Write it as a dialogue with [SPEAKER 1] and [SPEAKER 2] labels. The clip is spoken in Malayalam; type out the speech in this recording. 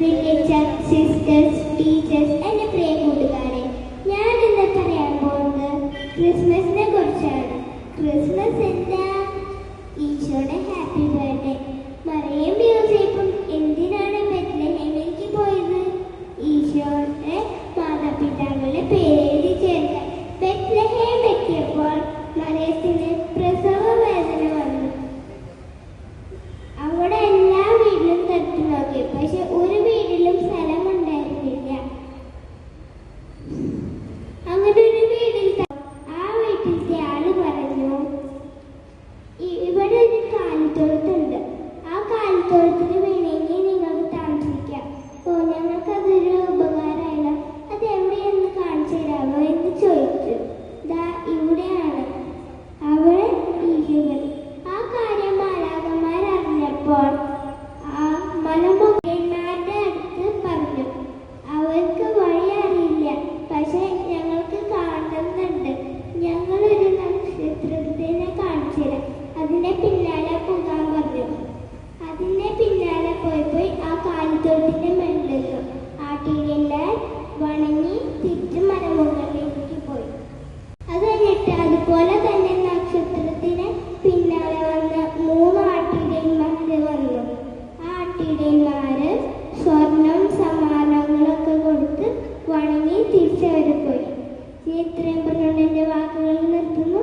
[SPEAKER 1] വില്ലേജർ സിസ്റ്റേഴ്സ് ടീച്ചേഴ്സ് എന്റെ പ്രിയ കൂട്ടുകാരെ ഞാൻ ഇന്ന് പറയാൻ പോകുന്നത് ക്രിസ്മസിനെ കുറിച്ചാണ്. ക്രിസ്മസ് എന്താ? പോയി പക്ഷെ ഒരു വീടിലും സ്ഥലം ഉണ്ടായിരുന്നില്ല അങ്ങനെ ഒരു വീടിൽ ആ വീട്ടിലെ ആൾ പറഞ്ഞു ഇവിടെ ഒരു കാലിത്തോട്ടുണ്ട് ആ കാലിത്തോട്ടത്തിന് ഞാൻ ഇത്രയും പറഞ്ഞുകൊണ്ട് എന്റെ വാക്കുകൾ നിർത്തുന്നു.